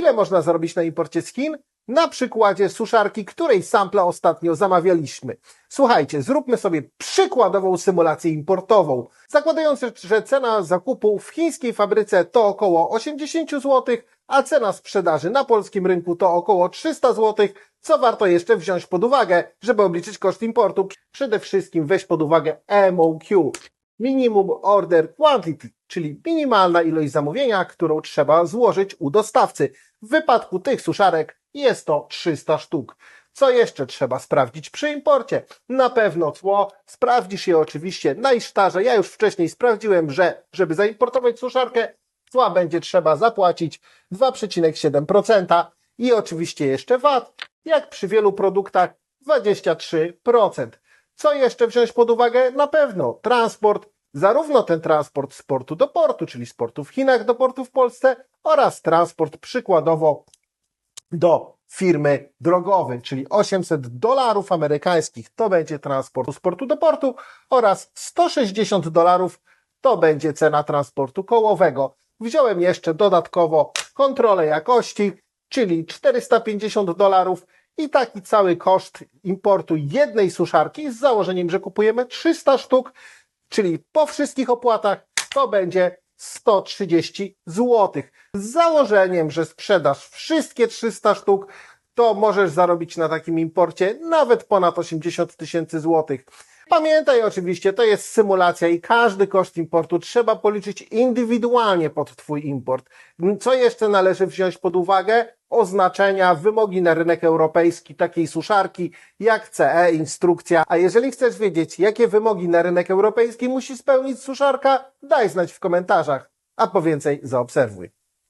Ile można zarobić na imporcie z Chin? Na przykładzie suszarki, której sampla ostatnio zamawialiśmy. Słuchajcie, zróbmy sobie przykładową symulację importową. Zakładając, że cena zakupu w chińskiej fabryce to około 80 zł, a cena sprzedaży na polskim rynku to około 300 zł, co warto jeszcze wziąć pod uwagę, żeby obliczyć koszt importu? Przede wszystkim weź pod uwagę MOQ. Minimum Order Quantity, czyli minimalna ilość zamówienia, którą trzeba złożyć u dostawcy. W wypadku tych suszarek jest to 300 sztuk. Co jeszcze trzeba sprawdzić przy imporcie? Na pewno cło. Sprawdzisz je oczywiście na. Ja już wcześniej sprawdziłem, że żeby zaimportować suszarkę, cła będzie trzeba zapłacić 2,7% i oczywiście jeszcze VAT, jak przy wielu produktach 23%. Co jeszcze wziąć pod uwagę? Na pewno transport, zarówno ten transport z portu do portu, czyli z portu w Chinach do portu w Polsce oraz transport przykładowo do firmy drogowej, czyli 800 dolarów amerykańskich to będzie transport z portu do portu oraz 160 dolarów to będzie cena transportu kołowego. Wziąłem jeszcze dodatkowo kontrolę jakości, czyli 450 dolarów i taki cały koszt importu jednej suszarki z założeniem, że kupujemy 300 sztuk, czyli po wszystkich opłatach to będzie 130 zł. Z założeniem, że sprzedasz wszystkie 300 sztuk, to możesz zarobić na takim imporcie nawet ponad 80 tysięcy złotych. Pamiętaj oczywiście, to jest symulacja i każdy koszt importu trzeba policzyć indywidualnie pod Twój import. Co jeszcze należy wziąć pod uwagę? Oznaczenia, wymogi na rynek europejski takiej suszarki jak CE, instrukcja. A jeżeli chcesz wiedzieć, jakie wymogi na rynek europejski musi spełnić suszarka, daj znać w komentarzach, a po więcej zaobserwuj.